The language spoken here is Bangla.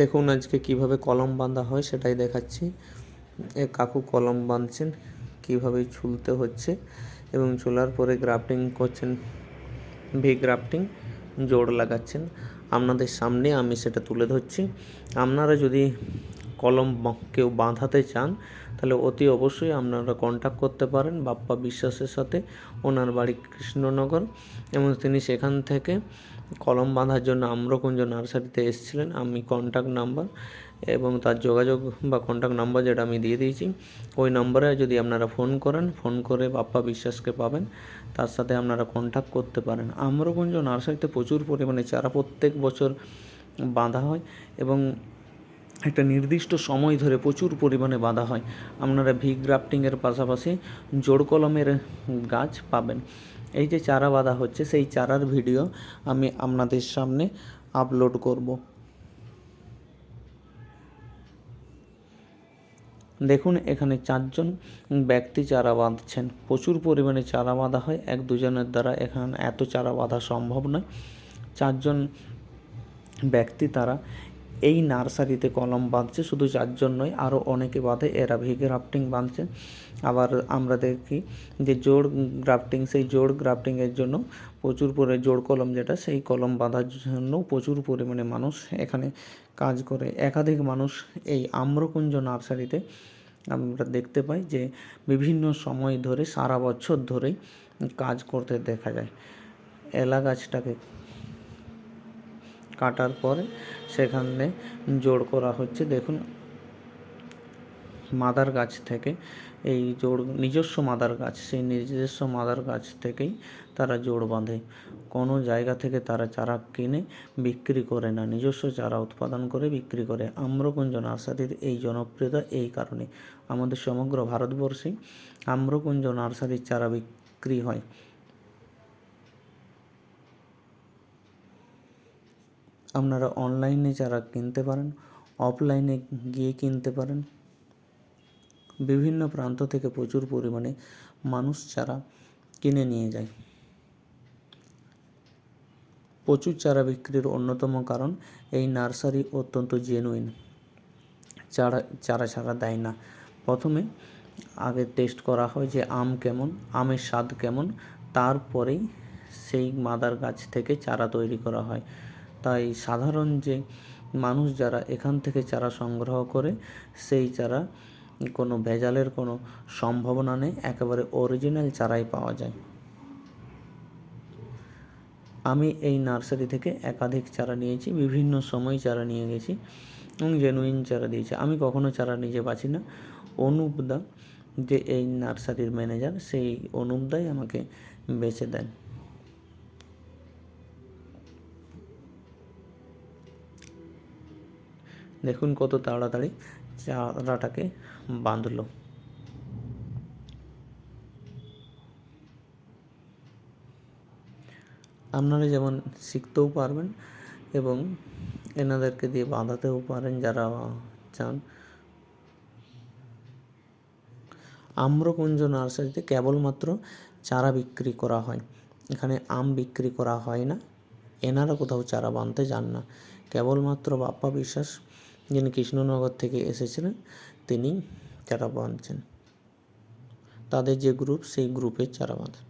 দেখুন আজকে কীভাবে কলম বাঁধা হয়, সেটাই দেখাচ্ছি। এ কাকু কলম বাঁধছেন, কীভাবে ছুলতে হচ্ছে এবং ছোলার পরে গ্রাফটিং করছেন। ভি গ্রাফটিং জোড় লাগাচ্ছেন। আপনাদের সামনে আমি সেটা তুলে ধরছি। আপনারা যদি কলম কেউ বাঁধাতে চান তাহলে অতি অবশ্যই আপনারা কন্ট্যাক্ট করতে পারেন বাপ্পা বিশ্বাসের সাথে, ওনার বাড়ি কৃষ্ণনগর। এবং তিনি সেখান থেকে কলম বাঁধার জন্য আম্রকুঞ্জ নার্সারিতে এসেছিলেন। আমি কন্ট্যাক্ট নাম্বার এবং তার যোগাযোগ বা কন্ট্যাক্ট নাম্বার যেটা আমি দিয়ে দিয়েছি, ওই নম্বরে যদি আপনারা ফোন করেন ফোন করে বাপ্পা বিশ্বাসকে পাবেন। তার সাথে আপনারা কন্ট্যাক্ট করতে পারেন। আম্রকুঞ্জ নার্সারিতে প্রচুর পরিমাণে চারা প্রত্যেক বছর বাঁধা হয় এবং একটা নির্দিষ্ট সময় ধরে প্রচুর পরিমাণে বাঁধা হয়। আপনারা ভি গ্রাফটিংয়ের পাশাপাশি জোড় কলমের গাছ পাবেন। এই যে চারা বাঁধা হচ্ছে, সেই চারার ভিডিও আমি আপনাদের সামনে আপলোড করব। দেখুন, এখানে চারজন ব্যক্তি চারা বাঁধছেন। প্রচুর পরিমাণে চারা বাঁধা হয়, এক দুজনের দ্বারা এখানে এত চারা বাঁধা সম্ভব নয়। চারজন ব্যক্তি তারা এই নার্সারিতে কলম বাঁধছে, শুধু চারজন নয় আরও অনেকে বাঁধে, এরা ভি গ্রাফটিং বাঁধছে। আবার আমরা দেখি যে জোড় গ্রাফটিং সেই জোড় গ্রাফটিংয়ের জন্য প্রচুর পরে জোড় কলম যেটা, সেই কলম বাঁধার জন্য প্রচুর পরিমাণে মানুষ এখানে কাজ করে। একাধিক মানুষ এই আম্রকুঞ্জ নার্সারিতে আমরা দেখতে পাই যে বিভিন্ন সময় ধরে, সারা বছর ধরেই কাজ করতে দেখা যায়। এলা গাছটাকে কাটার পরে সেখানে জোড় করা হচ্ছে। দেখুন, মাদার গাছ থেকে এই জোড়, নিজস্ব মাদার গাছ, সেই নিজস্ব মাদার গাছ থেকেই তারা জোড় বাঁধে। কোনো জায়গা থেকে তারা চারা কিনে বিক্রি করে না, নিজস্ব চারা উৎপাদন করে বিক্রি করে। আম্রকুঞ্জ নার্সারির এই জনপ্রিয়তা এই কারণে। আমাদের সমগ্র ভারতবর্ষে আম্রকুঞ্জ নার্সারির চারা বিক্রি হয়। আপনারা অনলাইনে চারা কিনতে পারেন অফলাইনে গিয়ে কিনতে পারেন। বিভিন্ন প্রান্ত থেকে প্রচুর পরিমাণে মানুষ চারা কিনে নিয়ে যায়। প্রচুর চারা বিক্রির অন্যতম কারণ, এই নার্সারি অত্যন্ত জেনুইন চারা চারা ছাড়া দেয় না। প্রথমে আগে টেস্ট করা হয় যে আম কেমন, আমের স্বাদ কেমন, তারপরেই সেই মাদার গাছ থেকে চারা তৈরি করা হয়। তাই সাধারণ যে মানুষ যারা এখান থেকে চারা সংগ্রহ করে, সেই চারা কোনো ভেজালের কোনো সম্ভাবনা নেই, একেবারে অরিজিনাল চারাই পাওয়া যায়। আমি এই নার্সারি থেকে একাধিক চারা নিয়েছি, বিভিন্ন সময় চারা নিয়ে গেছি এবং জেনুইন চারা দিয়েছি। আমি কখনো চারা নিজে বাছি না। অনুপদা যে এই নার্সারির ম্যানেজার সেই অনুপদাই আমাকে বেছে দেন। দেখুন কত তাড়াতাড়ি চারাটাকে বাঁধলো। আপনারা যেমন শিখতেও পারবেন এবং এনাদেরকে দিয়ে বাঁধাতেও পারেন যারা চান। আম্রকুঞ্জ নার্সারিতে কেবলমাত্র চারা বিক্রি করা হয়। এখানে আম বিক্রি করা হয় না। এনারা কোথাও চারা বাঁধতে যান না। কেবলমাত্র বাপ্পা বিশ্বাস যিনি কৃষ্ণনগর থেকে এসেছিলেন তিনি চারা বাঁধছেন। তাদের যে গ্রুপ সেই গ্রুপের চারা বাঁধেন।